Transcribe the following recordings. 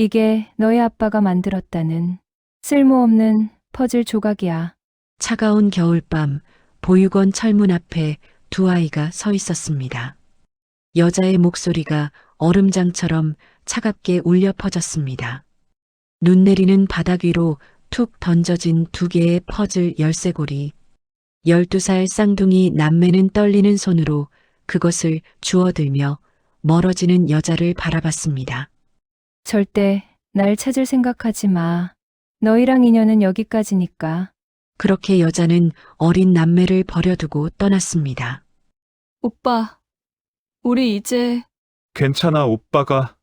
이게 너희 아빠가 만들었다는 쓸모없는 퍼즐 조각이야. 차가운 겨울밤 보육원 철문 앞에 두 아이가 서 있었습니다. 여자의 목소리가 얼음장처럼 차갑게 울려 퍼졌습니다. 눈 내리는 바닥 위로 툭 던져진 두 개의 퍼즐 열쇠고리. 12살 쌍둥이 남매는 떨리는 손으로 그것을 주워들며 멀어지는 여자를 바라봤습니다. 절대 날 찾을 생각하지 마. 너희랑 인연은 여기까지니까. 그렇게 여자는 어린 남매를 버려두고 떠났습니다. 오빠, 우리 이제 괜찮아, 오빠가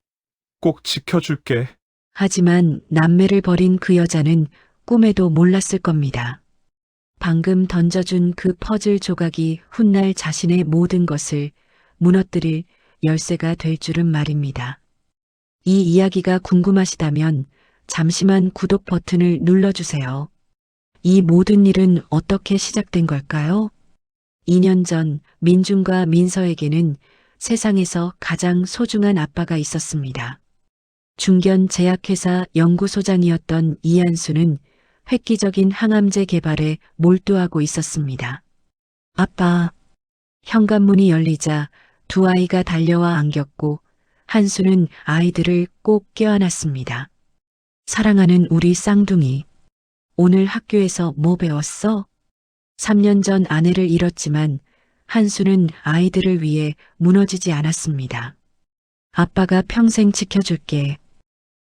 꼭 지켜줄게. 하지만 남매를 버린 그 여자는 꿈에도 몰랐을 겁니다. 방금 던져준 그 퍼즐 조각이 훗날 자신의 모든 것을 무너뜨릴 열쇠가 될 줄은 말입니다. 이 이야기가 궁금하시다면 잠시만 구독 버튼을 눌러주세요. 이 모든 일은 어떻게 시작된 걸까요? 2년 전 민중과 민서에게는 세상에서 가장 소중한 아빠가 있었습니다. 중견 제약회사 연구소장이었던 이한수는 획기적인 항암제 개발에 몰두하고 있었습니다. 아빠, 현관문이 열리자 두 아이가 달려와 안겼고 한수는 아이들을 꼭 껴안았습니다. 사랑하는 우리 쌍둥이, 오늘 학교에서 뭐 배웠어? 3년 전 아내를 잃었지만 한수는 아이들을 위해 무너지지 않았습니다. 아빠가 평생 지켜줄게.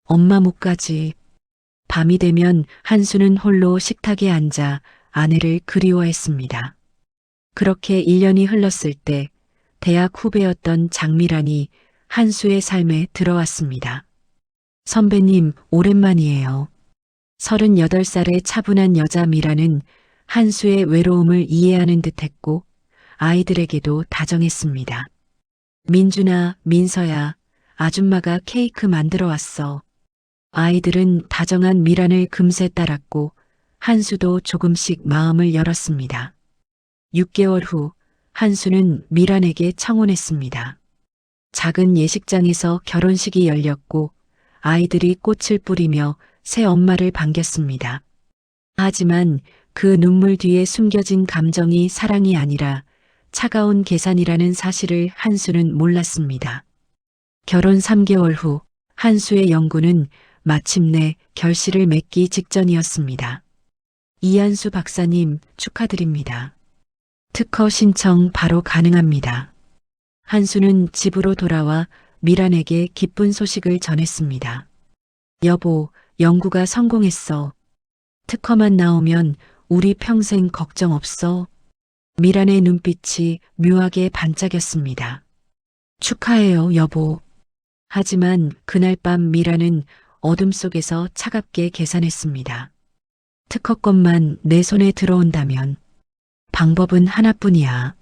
엄마 목까지. 밤이 되면 한수는 홀로 식탁에 앉아 아내를 그리워했습니다. 그렇게 1년이 흘렀을 때 대학 후배였던 장미란이 한수의 삶에 들어왔습니다. 선배님, 오랜만이에요. 38살의 차분한 여자 미라는 한수의 외로움을 이해하는 듯 했고 아이들에게도 다정했습니다. 민준아, 민서야, 아줌마가 케이크 만들어 왔어. 아이들은 다정한 미란을 금세 따랐고 한수도 조금씩 마음을 열었습니다. 6개월 후 한수는 미란에게 청혼했습니다. 작은 예식장에서 결혼식이 열렸고 아이들이 꽃을 뿌리며 새 엄마를 반겼습니다. 하지만 그 눈물 뒤에 숨겨진 감정이 사랑이 아니라 차가운 계산이라는 사실을 한수는 몰랐습니다. 결혼 3개월 후 한수의 연구는 마침내 결실을 맺기 직전이었습니다. 이한수 박사님 축하드립니다. 특허 신청 바로 가능합니다. 한수는 집으로 돌아와 미란에게 기쁜 소식을 전했습니다. 여보, 연구가 성공했어. 특허만 나오면 우리 평생 걱정 없어. 미란의 눈빛이 묘하게 반짝였습니다. 축하해요, 여보. 하지만 그날 밤 미라는 어둠 속에서 차갑게 계산했습니다. 특허권만 내 손에 들어온다면 방법은 하나뿐이야.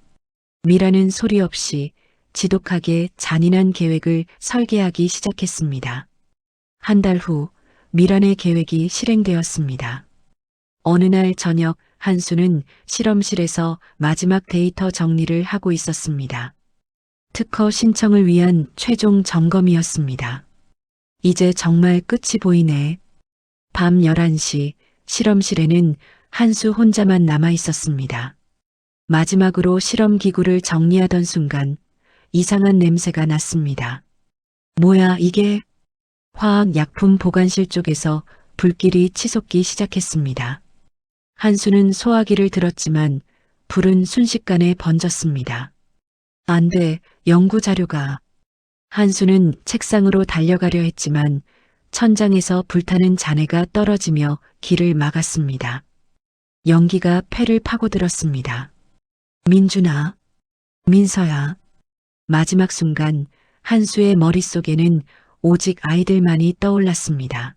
미라는 소리 없이 지독하게 잔인한 계획을 설계하기 시작했습니다. 한 달 후 미란의 계획이 실행되었습니다. 어느 날 저녁 한수는 실험실에서 마지막 데이터 정리를 하고 있었습니다. 특허 신청을 위한 최종 점검이었습니다. 이제 정말 끝이 보이네. 밤 11시 실험실에는 한수 혼자만 남아 있었습니다. 마지막으로 실험 기구를 정리하던 순간 이상한 냄새가 났습니다. 뭐야 이게? 화학약품 보관실 쪽에서 불길이 치솟기 시작했습니다. 한수는 소화기를 들었지만 불은 순식간에 번졌습니다. 안 돼, 연구 자료가. 한수는 책상으로 달려가려 했지만 천장에서 불타는 잔해가 떨어지며 길을 막았습니다. 연기가 폐를 파고들었습니다. 민준아, 민서야. 마지막 순간 한수의 머릿속에는 오직 아이들만이 떠올랐습니다.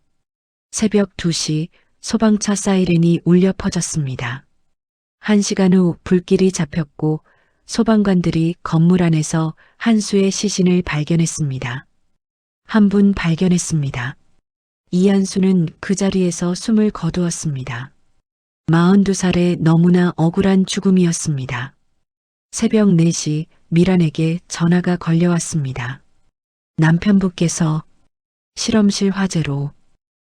새벽 2시 소방차 사이렌이 울려 퍼졌습니다. 한 시간 후 불길이 잡혔고 소방관들이 건물 안에서 한수의 시신을 발견했습니다. 한 분 발견했습니다. 이한수는 그 자리에서 숨을 거두었습니다. 42살의 너무나 억울한 죽음이었습니다. 새벽 4시 미란에게 전화가 걸려왔습니다. 남편분께서 실험실 화재로.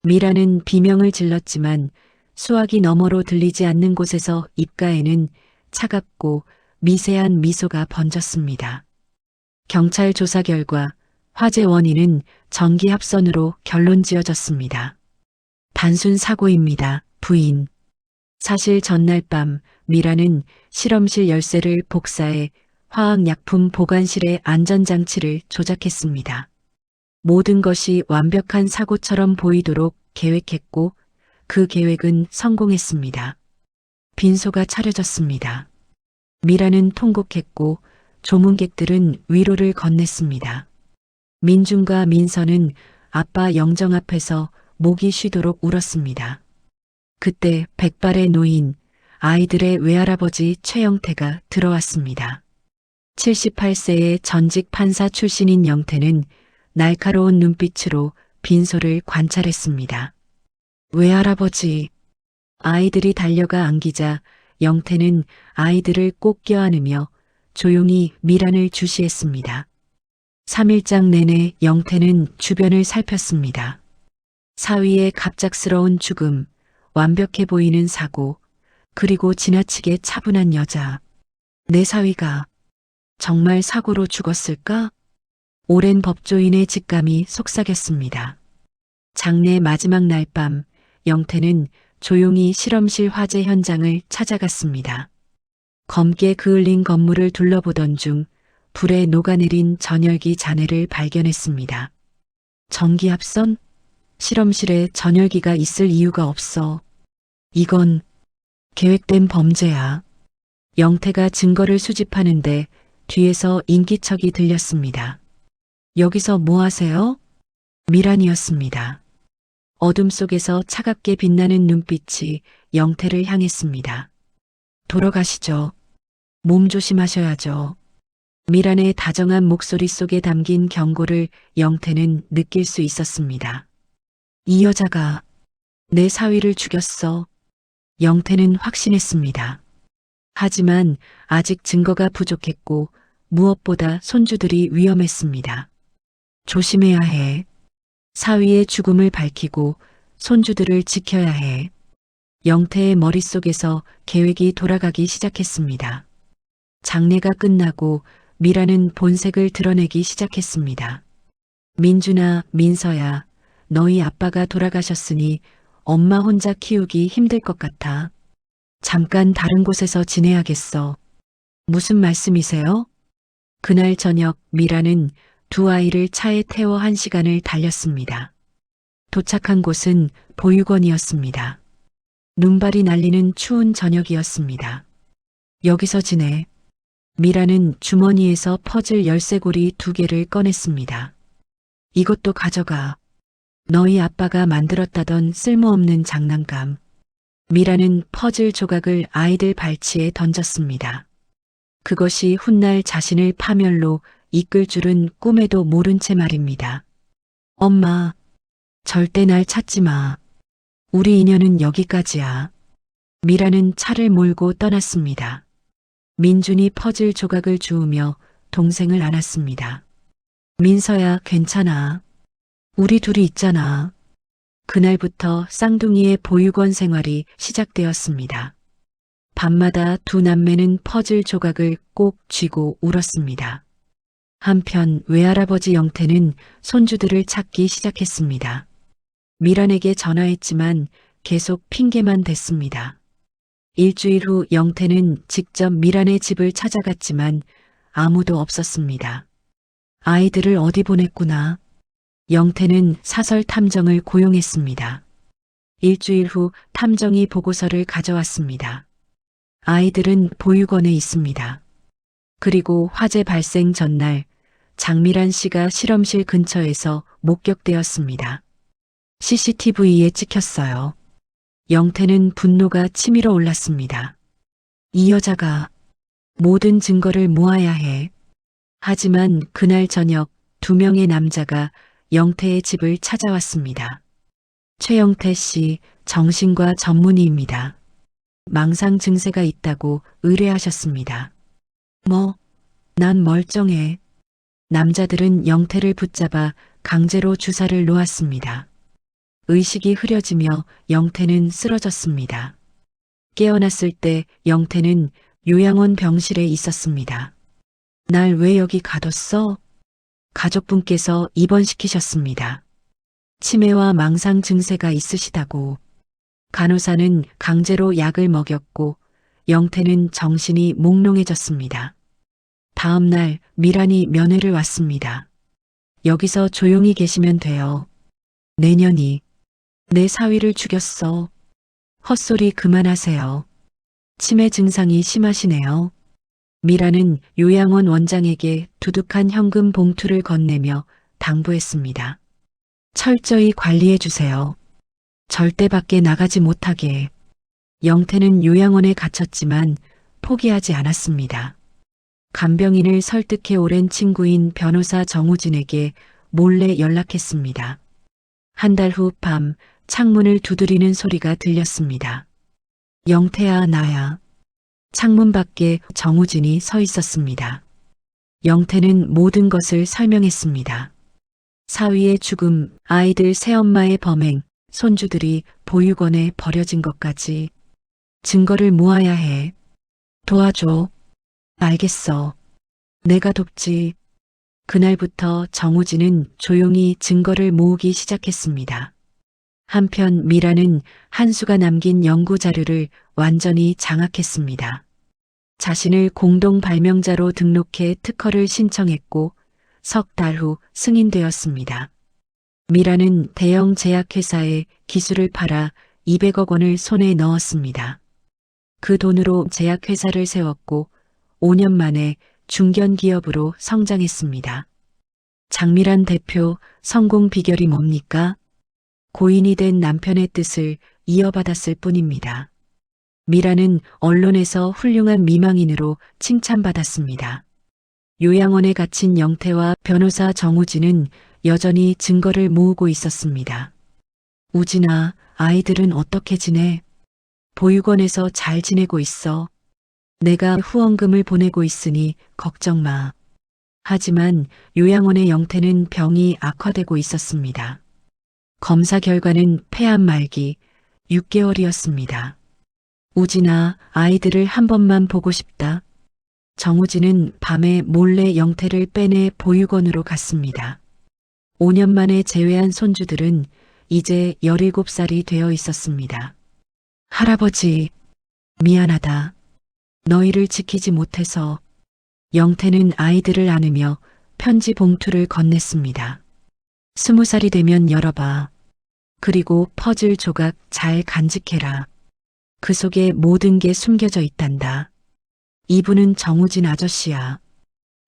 미라는 비명을 질렀지만 수화기 너머로 들리지 않는 곳에서 입가에는 차갑고 미세한 미소가 번졌습니다. 경찰 조사 결과 화재 원인은 전기 합선으로 결론 지어졌습니다. 단순 사고입니다. 부인. 사실 전날 밤 미라는 실험실 열쇠를 복사해 화학약품 보관실의 안전장치를 조작했습니다. 모든 것이 완벽한 사고처럼 보이도록 계획했고 그 계획은 성공했습니다. 빈소가 차려졌습니다. 미라는 통곡했고 조문객들은 위로를 건넸습니다. 민중과 민서는 아빠 영정 앞에서 목이 쉬도록 울었습니다. 그때 백발의 노인, 아이들의 외할아버지 최영태가 들어왔습니다. 78세의 전직 판사 출신인 영태는 날카로운 눈빛으로 빈소를 관찰했습니다. 외할아버지, 아이들이 달려가 안기자 영태는 아이들을 꼭 껴안으며 조용히 미란을 주시했습니다. 3일장 내내 영태는 주변을 살폈습니다. 사위의 갑작스러운 죽음, 완벽해 보이는 사고, 그리고 지나치게 차분한 여자. 내 사위가 정말 사고로 죽었을까? 오랜 법조인의 직감이 속삭였습니다. 장례 마지막 날 밤, 영태는 조용히 실험실 화재 현장을 찾아갔습니다. 검게 그을린 건물을 둘러보던 중 불에 녹아내린 전열기 잔해를 발견했습니다. 전기합선? 실험실에 전열기가 있을 이유가 없어. 이건 계획된 범죄야. 영태가 증거를 수집하는데 뒤에서 인기척이 들렸습니다. 여기서 뭐 하세요? 미란이었습니다. 어둠 속에서 차갑게 빛나는 눈빛이 영태를 향했습니다. 돌아가시죠. 몸 조심하셔야죠. 미란의 다정한 목소리 속에 담긴 경고를 영태는 느낄 수 있었습니다. 이 여자가 내 사위를 죽였어. 영태는 확신했습니다. 하지만 아직 증거가 부족했고 무엇보다 손주들이 위험했습니다. 조심해야 해. 사위의 죽음을 밝히고 손주들을 지켜야 해. 영태의 머릿속에서 계획이 돌아가기 시작했습니다. 장례가 끝나고 미라는 본색을 드러내기 시작했습니다. 민주나 민서야, 너희 아빠가 돌아가셨으니 엄마 혼자 키우기 힘들 것 같아. 잠깐 다른 곳에서 지내야겠어. 무슨 말씀이세요? 그날 저녁 미라는 두 아이를 차에 태워 한 시간을 달렸습니다. 도착한 곳은 보육원이었습니다. 눈발이 날리는 추운 저녁이었습니다. 여기서 지내. 미라는 주머니에서 퍼즐 열쇠고리 두 개를 꺼냈습니다. 이것도 가져가. 너희 아빠가 만들었다던 쓸모없는 장난감. 미라는 퍼즐 조각을 아이들 발치에 던졌습니다. 그것이 훗날 자신을 파멸로 이끌 줄은 꿈에도 모른 채 말입니다. 엄마, 절대 날 찾지 마. 우리 인연은 여기까지야. 미라는 차를 몰고 떠났습니다. 민준이 퍼즐 조각을 주우며 동생을 안았습니다. 민서야, 괜찮아. 우리 둘이 있잖아. 그날부터 쌍둥이의 보육원 생활이 시작되었습니다. 밤마다 두 남매는 퍼즐 조각을 꼭 쥐고 울었습니다. 한편 외할아버지 영태는 손주들을 찾기 시작했습니다. 미란에게 전화했지만 계속 핑계만 댔습니다. 일주일 후 영태는 직접 미란의 집을 찾아갔지만 아무도 없었습니다. 아이들을 어디 보냈구나. 영태는 사설 탐정을 고용했습니다. 일주일 후 탐정이 보고서를 가져왔습니다. 아이들은 보육원에 있습니다. 그리고 화재 발생 전날 장미란 씨가 실험실 근처에서 목격되었습니다. CCTV에 찍혔어요. 영태는 분노가 치밀어 올랐습니다. 이 여자가 모든 증거를 모아야 해. 하지만 그날 저녁 두 명의 남자가 영태의 집을 찾아왔습니다. 최영태 씨 정신과 전문의입니다. 망상 증세가 있다고 의뢰하셨습니다. 뭐, 난 멀쩡해. 남자들은 영태를 붙잡아 강제로 주사를 놓았습니다. 의식이 흐려지며 영태는 쓰러졌습니다. 깨어났을 때 영태는 요양원 병실에 있었습니다. 날 왜 여기 가뒀어? 가족분께서 입원시키셨습니다. 치매와 망상 증세가 있으시다고 간호사는 강제로 약을 먹였고 영태는 정신이 몽롱해졌습니다. 다음 날 미란이 면회를 왔습니다. 여기서 조용히 계시면 돼요. 내년이 내 사위를 죽였어. 헛소리 그만하세요. 치매 증상이 심하시네요. 미라는 요양원 원장에게 두둑한 현금 봉투를 건네며 당부했습니다. 철저히 관리해 주세요. 절대 밖에 나가지 못하게. 영태는 요양원에 갇혔지만 포기하지 않았습니다. 간병인을 설득해 오랜 친구인 변호사 정우진에게 몰래 연락했습니다. 한 달 후 밤 창문을 두드리는 소리가 들렸습니다. 영태야 나야. 창문 밖에 정우진이 서 있었습니다. 영태는 모든 것을 설명했습니다. 사위의 죽음, 아이들 새엄마의 범행, 손주들이 보육원에 버려진 것까지 증거를 모아야 해. 도와줘. 알겠어. 내가 돕지. 그날부터 정우진은 조용히 증거를 모으기 시작했습니다. 한편 미라는 한수가 남긴 연구 자료를 완전히 장악했습니다. 자신을 공동 발명자로 등록해 특허를 신청했고 석 달 후 승인되었습니다. 미라는 대형 제약회사에 기술을 팔아 200억 원을 손에 넣었습니다. 그 돈으로 제약회사를 세웠고 5년 만에 중견기업으로 성장했습니다. 장미란 대표 성공 비결이 뭡니까? 고인이 된 남편의 뜻을 이어받았을 뿐입니다. 미라는 언론에서 훌륭한 미망인으로 칭찬받았습니다. 요양원에 갇힌 영태와 변호사 정우진은 여전히 증거를 모으고 있었습니다. 우진아, 아이들은 어떻게 지내? 보육원에서 잘 지내고 있어. 내가 후원금을 보내고 있으니 걱정 마. 하지만 요양원의 영태는 병이 악화되고 있었습니다. 검사 결과는 폐암 말기 6개월이었습니다. 우진아, 아이들을 한 번만 보고 싶다. 정우진은 밤에 몰래 영태를 빼내 보육원으로 갔습니다. 5년 만에 재회한 손주들은 이제 17살이 되어 있었습니다. 할아버지, 미안하다. 너희를 지키지 못해서 영태는 아이들을 안으며 편지 봉투를 건넸습니다. 스무 살이 되면 열어봐. 그리고 퍼즐 조각 잘 간직해라. 그 속에 모든 게 숨겨져 있단다. 이분은 정우진 아저씨야.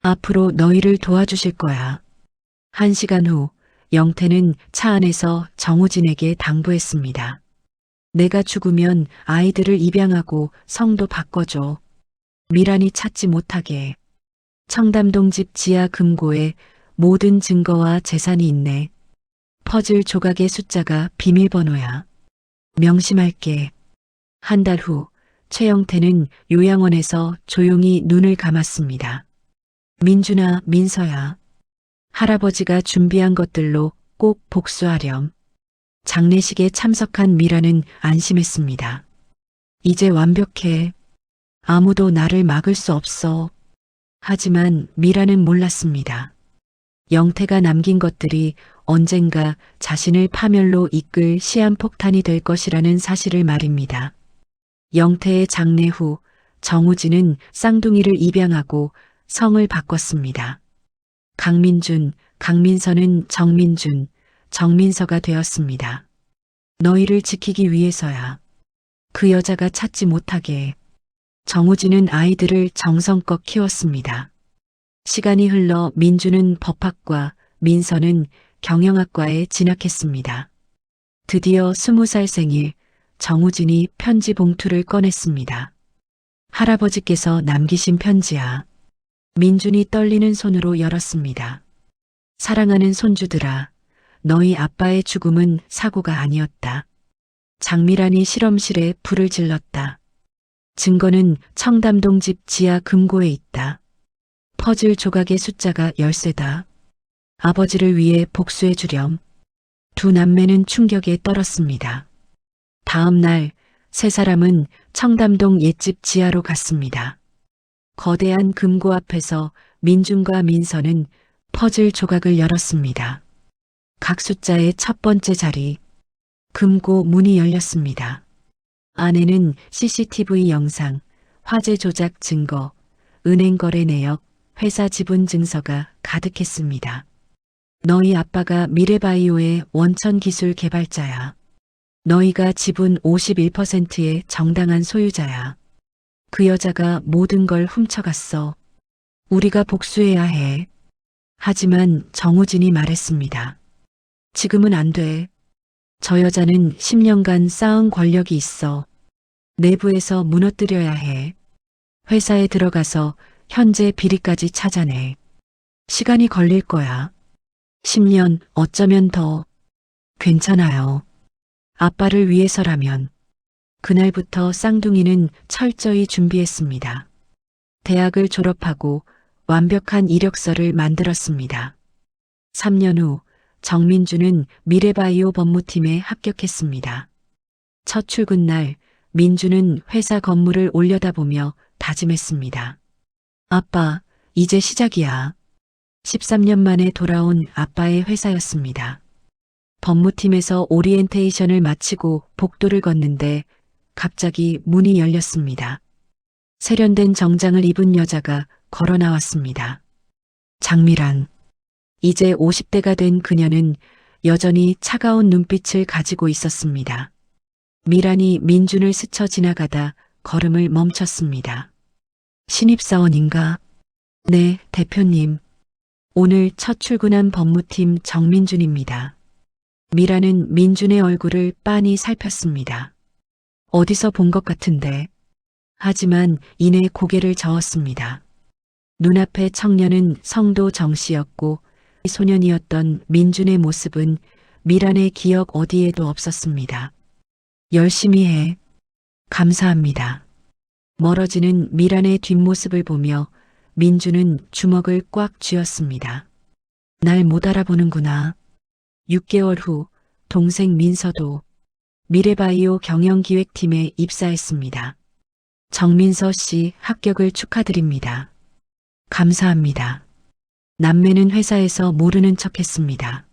앞으로 너희를 도와주실 거야. 한 시간 후 영태는 차 안에서 정우진에게 당부했습니다. 내가 죽으면 아이들을 입양하고 성도 바꿔줘. 미란이 찾지 못하게. 청담동 집 지하 금고에 모든 증거와 재산이 있네. 퍼즐 조각의 숫자가 비밀번호야. 명심할게. 한 달 후, 최영태는 요양원에서 조용히 눈을 감았습니다. 민준아, 민서야. 할아버지가 준비한 것들로 꼭 복수하렴. 장례식에 참석한 미라는 안심했습니다. 이제 완벽해. 아무도 나를 막을 수 없어. 하지만 미라는 몰랐습니다. 영태가 남긴 것들이 언젠가 자신을 파멸로 이끌 시한폭탄이 될 것이라는 사실을 말입니다. 영태의 장례 후 정우진은 쌍둥이를 입양하고 성을 바꿨습니다. 강민준, 강민서는 정민준, 정민서가 되었습니다. 너희를 지키기 위해서야. 그 여자가 찾지 못하게. 정우진은 아이들을 정성껏 키웠습니다. 시간이 흘러 민주는 법학과, 민서는 경영학과에 진학했습니다. 드디어 스무 살 생일, 정우진이 편지 봉투를 꺼냈습니다. 할아버지께서 남기신 편지야. 민준이 떨리는 손으로 열었습니다. 사랑하는 손주들아, 너희 아빠의 죽음은 사고가 아니었다. 장미란이 실험실에 불을 질렀다. 증거는 청담동 집 지하 금고에 있다. 퍼즐 조각의 숫자가 열쇠다. 아버지를 위해 복수해 주렴. 두 남매는 충격에 떨었습니다. 다음 날 세 사람은 청담동 옛집 지하로 갔습니다. 거대한 금고 앞에서 민준과 민서는 퍼즐 조각을 열었습니다. 각 숫자의 첫 번째 자리. 금고 문이 열렸습니다. 안에는 CCTV 영상, 화재 조작 증거, 은행 거래 내역, 회사 지분 증서가 가득했습니다. 너희 아빠가 미래바이오의 원천 기술 개발자야. 너희가 지분 51%의 정당한 소유자야. 그 여자가 모든 걸 훔쳐갔어. 우리가 복수해야 해. 하지만 정우진이 말했습니다. 지금은 안 돼. 저 여자는 10년간 쌓은 권력이 있어. 내부에서 무너뜨려야 해. 회사에 들어가서 현재 비리까지 찾아내. 시간이 걸릴 거야. 10년, 어쩌면 더. 괜찮아요. 아빠를 위해서라면. 그날부터 쌍둥이는 철저히 준비했습니다. 대학을 졸업하고 완벽한 이력서를 만들었습니다. 3년 후 정민주는 미래바이오 법무팀에 합격했습니다. 첫 출근 날 민주는 회사 건물을 올려다보며 다짐했습니다. 아빠, 이제 시작이야. 13년 만에 돌아온 아빠의 회사였습니다. 법무팀에서 오리엔테이션을 마치고 복도를 걷는데 갑자기 문이 열렸습니다. 세련된 정장을 입은 여자가 걸어 나왔습니다. 장미란. 이제 50대가 된 그녀는 여전히 차가운 눈빛을 가지고 있었습니다. 미란이 민준을 스쳐 지나가다 걸음을 멈췄습니다. 신입사원인가? 네, 대표님. 오늘 첫 출근한 법무팀 정민준입니다. 미라는 민준의 얼굴을 빤히 살폈습니다. 어디서 본 것 같은데. 하지만 이내 고개를 저었습니다. 눈앞의 청년은 성도 정씨였고 소년이었던 민준의 모습은 미란의 기억 어디에도 없었습니다. 열심히 해. 감사합니다. 멀어지는 미란의 뒷모습을 보며 민준은 주먹을 꽉 쥐었습니다. 날 못 알아보는구나. 6개월 후 동생 민서도 미래바이오 경영기획팀에 입사했습니다. 정민서 씨 합격을 축하드립니다. 감사합니다. 남매는 회사에서 모르는 척 했습니다.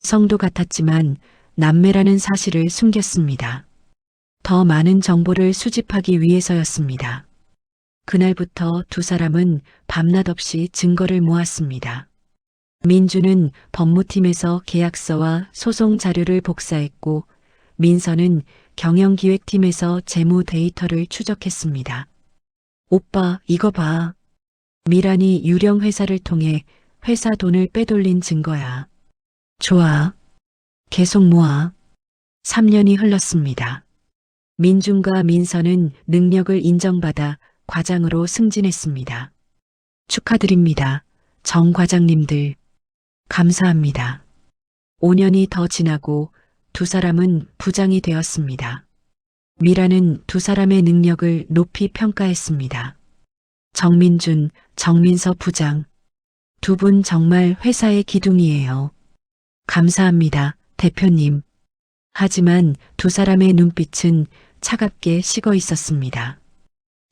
성도 같았지만 남매라는 사실을 숨겼습니다. 더 많은 정보를 수집하기 위해서였습니다. 그날부터 두 사람은 밤낮 없이 증거를 모았습니다. 민주는 법무팀에서 계약서와 소송 자료를 복사했고 민서는 경영기획팀에서 재무 데이터를 추적했습니다. 오빠, 이거 봐. 미란이 유령 회사를 통해 회사 돈을 빼돌린 증거야. 좋아. 계속 모아. 3년이 흘렀습니다. 민준과 민서는 능력을 인정받아 과장으로 승진했습니다. 축하드립니다. 정 과장님들. 감사합니다. 5년이 더 지나고 두 사람은 부장이 되었습니다. 미라는 두 사람의 능력을 높이 평가했습니다. 정민준, 정민서 부장. 두 분 정말 회사의 기둥이에요. 감사합니다, 대표님. 하지만 두 사람의 눈빛은 차갑게 식어 있었습니다.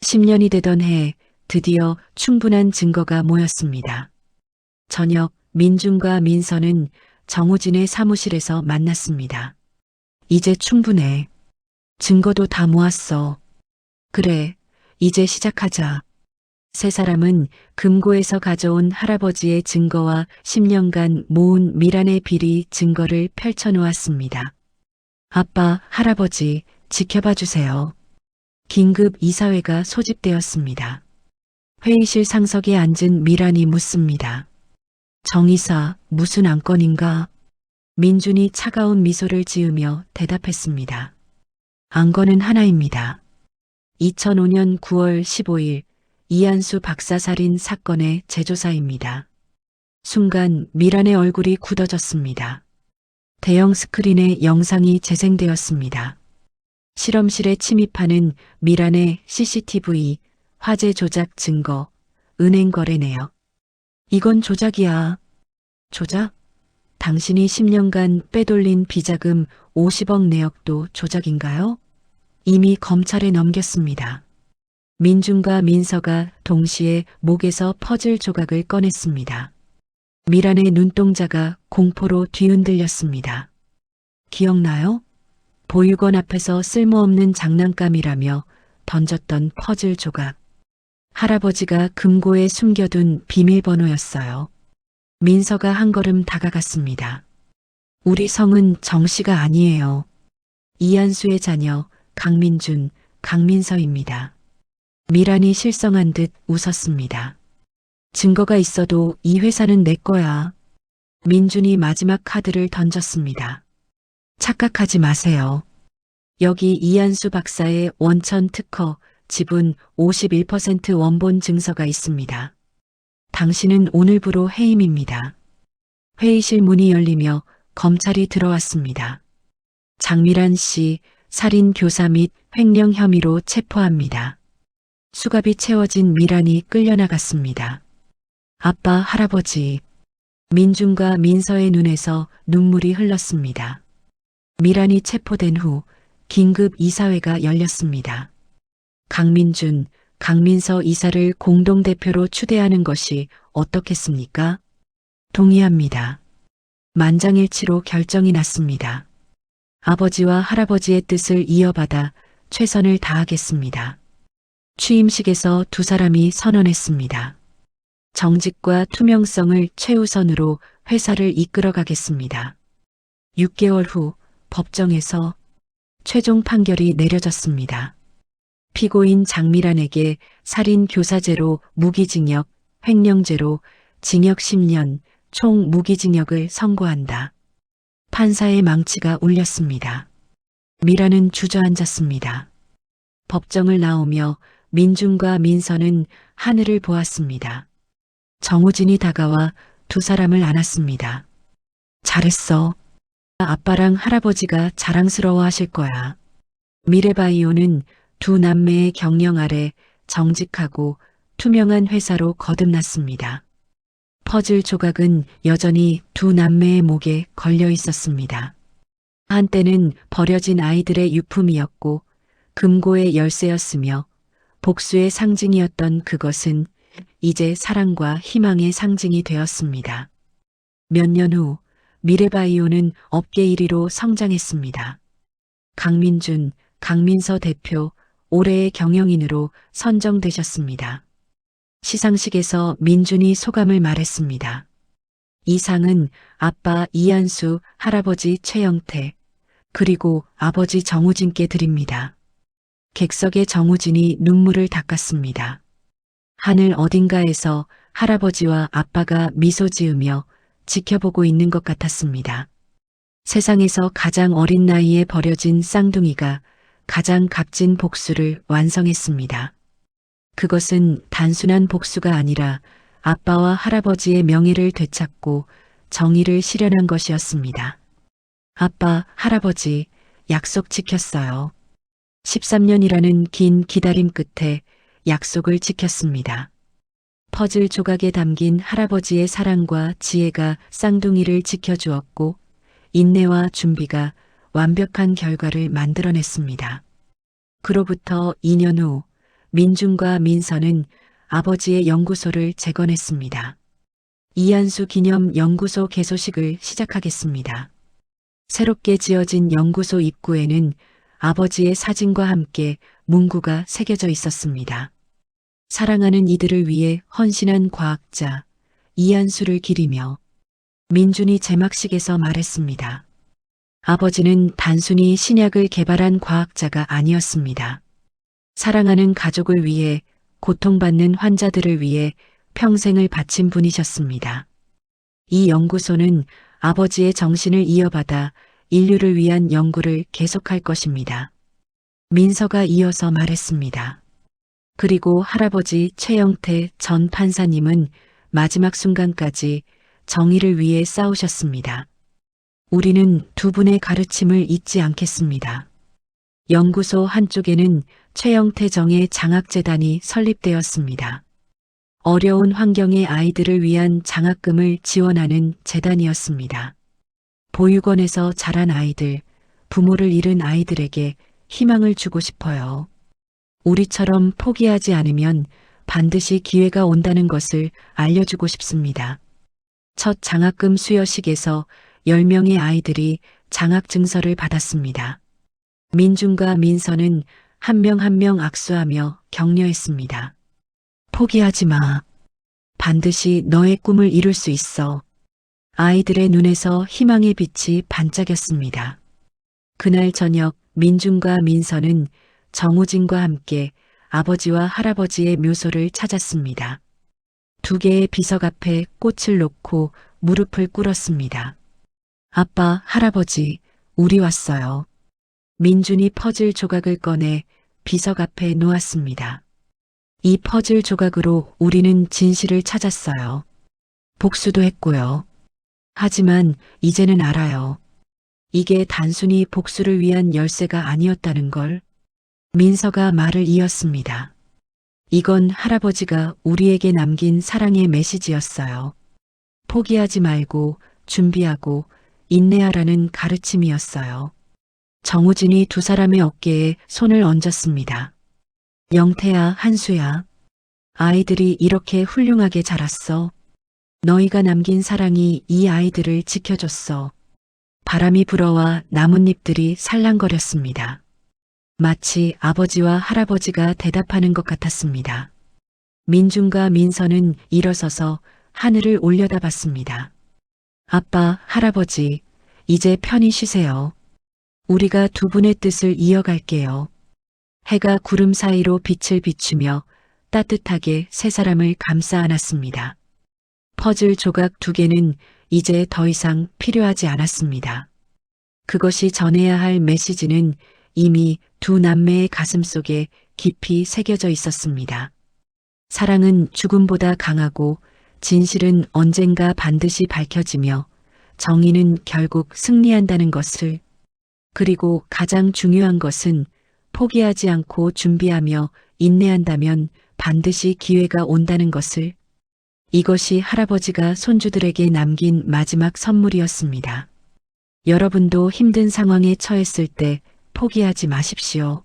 10년이 되던 해 드디어 충분한 증거가 모였습니다. 저녁 민준과 민서는 정우진의 사무실에서 만났습니다. 이제 충분해. 증거도 다 모았어. 그래, 이제 시작하자. 세 사람은 금고에서 가져온 할아버지의 증거와 10년간 모은 미란의 비리 증거를 펼쳐놓았습니다. 아빠, 할아버지, 지켜봐 주세요. 긴급 이사회가 소집되었습니다. 회의실 상석에 앉은 미란이 묻습니다. 정이사, 무슨 안건인가? 민준이 차가운 미소를 지으며 대답했습니다. 안건은 하나입니다. 2005년 9월 15일 이한수 박사 살인 사건의 제조사입니다. 순간 미란의 얼굴이 굳어졌습니다. 대형 스크린에 영상이 재생되었습니다. 실험실에 침입하는 미란의 CCTV, 화재 조작 증거, 은행 거래 내역. 이건 조작이야. 조작? 당신이 10년간 빼돌린 비자금 50억 내역도 조작인가요? 이미 검찰에 넘겼습니다. 민중과 민서가 동시에 목에서 퍼즐 조각을 꺼냈습니다. 미란의 눈동자가 공포로 뒤흔들렸습니다. 기억나요? 보육원 앞에서 쓸모없는 장난감이라며 던졌던 퍼즐 조각. 할아버지가 금고에 숨겨둔 비밀번호였어요. 민서가 한 걸음 다가갔습니다. 우리 성은 정씨가 아니에요. 이한수의 자녀 강민준, 강민서입니다. 미란이 실성한 듯 웃었습니다. 증거가 있어도 이 회사는 내 거야. 민준이 마지막 카드를 던졌습니다. 착각하지 마세요. 여기 이한수 박사의 원천 특허 지분 51% 원본 증서가 있습니다. 당신은 오늘부로 해임입니다. 회의실 문이 열리며 검찰이 들어왔습니다. 장미란 씨 살인 교사 및 횡령 혐의로 체포합니다. 수갑이 채워진 미란이 끌려나갔습니다. 아빠, 할아버지. 민중과 민서의 눈에서 눈물이 흘렀습니다. 미란이 체포된 후 긴급 이사회가 열렸습니다. 강민준, 강민서 이사를 공동대표로 추대하는 것이 어떻겠습니까? 동의합니다. 만장일치로 결정이 났습니다. 아버지와 할아버지의 뜻을 이어받아 최선을 다하겠습니다. 취임식에서 두 사람이 선언했습니다. 정직과 투명성을 최우선으로 회사를 이끌어가겠습니다. 6개월 후 법정에서 최종 판결이 내려졌습니다. 피고인 장미란에게 살인 교사죄로 무기징역, 횡령죄로 징역 10년, 총 무기징역을 선고한다. 판사의 망치가 울렸습니다. 미라는 주저앉았습니다. 법정을 나오며 민중과 민서는 하늘을 보았습니다. 정우진이 다가와 두 사람을 안았습니다. 잘했어. 아빠랑 할아버지가 자랑스러워 하실 거야. 미래바이오는 두 남매의 경영 아래 정직하고 투명한 회사로 거듭났습니다. 퍼즐 조각은 여전히 두 남매의 목에 걸려 있었습니다. 한때는 버려진 아이들의 유품이었고 금고의 열쇠였으며 복수의 상징이었던 그것은 이제 사랑과 희망의 상징이 되었습니다. 몇 년 후 미래바이오는 업계 1위로 성장했습니다. 강민준, 강민서 대표, 올해의 경영인으로 선정되셨습니다. 시상식에서 민준이 소감을 말했습니다. 이 상은 아빠 이한수, 할아버지 최영태, 그리고 아버지 정우진께 드립니다. 객석의 정우진이 눈물을 닦았습니다. 하늘 어딘가에서 할아버지와 아빠가 미소 지으며 지켜보고 있는 것 같았습니다. 세상에서 가장 어린 나이에 버려진 쌍둥이가 가장 값진 복수를 완성했습니다. 그것은 단순한 복수가 아니라 아빠와 할아버지의 명예를 되찾고 정의를 실현한 것이었습니다. 아빠, 할아버지, 약속 지켰어요. 13년이라는 긴 기다림 끝에 약속을 지켰습니다. 퍼즐 조각에 담긴 할아버지의 사랑과 지혜가 쌍둥이를 지켜주었고, 인내와 준비가 완벽한 결과를 만들어냈습니다. 그로부터 2년 후, 민중과 민서는 아버지의 연구소를 재건했습니다. 이한수 기념 연구소 개소식을 시작하겠습니다. 새롭게 지어진 연구소 입구에는 아버지의 사진과 함께 문구가 새겨져 있었습니다. 사랑하는 이들을 위해 헌신한 과학자 이한수를 기리며 민준이 제막식에서 말했습니다. 아버지는 단순히 신약을 개발한 과학자가 아니었습니다. 사랑하는 가족을 위해 고통받는 환자들을 위해 평생을 바친 분이셨습니다. 이 연구소는 아버지의 정신을 이어받아 인류를 위한 연구를 계속할 것입니다. 민서가 이어서 말했습니다. 그리고 할아버지 최영태 전 판사님은 마지막 순간까지 정의를 위해 싸우셨습니다. 우리는 두 분의 가르침을 잊지 않겠습니다. 연구소 한쪽에는 최영태 정의 장학재단이 설립되었습니다. 어려운 환경의 아이들을 위한 장학금을 지원하는 재단이었습니다. 보육원에서 자란 아이들, 부모를 잃은 아이들에게 희망을 주고 싶어요. 우리처럼 포기하지 않으면 반드시 기회가 온다는 것을 알려주고 싶습니다. 첫 장학금 수여식에서 10명의 아이들이 장학 증서를 받았습니다. 민중과 민서는 한명 한 명 악수하며 격려했습니다. 포기하지 마. 반드시 너의 꿈을 이룰 수 있어. 아이들의 눈에서 희망의 빛이 반짝였습니다. 그날 저녁 민중과 민서는 정우진과 함께 아버지와 할아버지의 묘소를 찾았습니다. 두 개의 비석 앞에 꽃을 놓고 무릎을 꿇었습니다. 아빠, 할아버지, 우리 왔어요. 민준이 퍼즐 조각을 꺼내 비석 앞에 놓았습니다. 이 퍼즐 조각으로 우리는 진실을 찾았어요. 복수도 했고요. 하지만 이제는 알아요. 이게 단순히 복수를 위한 열쇠가 아니었다는 걸. 민서가 말을 이었습니다. 이건 할아버지가 우리에게 남긴 사랑의 메시지였어요. 포기하지 말고 준비하고 인내하라는 가르침이었어요. 정우진이 두 사람의 어깨에 손을 얹었습니다. 영태야, 한수야. 아이들이 이렇게 훌륭하게 자랐어. 너희가 남긴 사랑이 이 아이들을 지켜줬어. 바람이 불어와 나뭇잎들이 살랑거렸습니다. 마치 아버지와 할아버지가 대답하는 것 같았습니다. 민중과 민서는 일어서서 하늘을 올려다봤습니다. 아빠, 할아버지, 이제 편히 쉬세요. 우리가 두 분의 뜻을 이어갈게요. 해가 구름 사이로 빛을 비추며 따뜻하게 세 사람을 감싸 안았습니다. 퍼즐 조각 두 개는 이제 더 이상 필요하지 않았습니다. 그것이 전해야 할 메시지는 이미 두 남매의 가슴 속에 깊이 새겨져 있었습니다. 사랑은 죽음보다 강하고 진실은 언젠가 반드시 밝혀지며 정의는 결국 승리한다는 것을 그리고 가장 중요한 것은 포기하지 않고 준비하며 인내한다면 반드시 기회가 온다는 것을 이것이 할아버지가 손주들에게 남긴 마지막 선물이었습니다. 여러분도 힘든 상황에 처했을 때 포기하지 마십시오.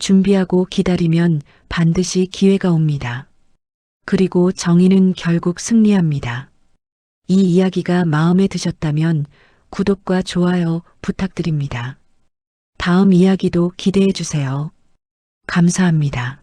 준비하고 기다리면 반드시 기회가 옵니다. 그리고 정의는 결국 승리합니다. 이 이야기가 마음에 드셨다면 구독과 좋아요 부탁드립니다. 다음 이야기도 기대해 주세요. 감사합니다.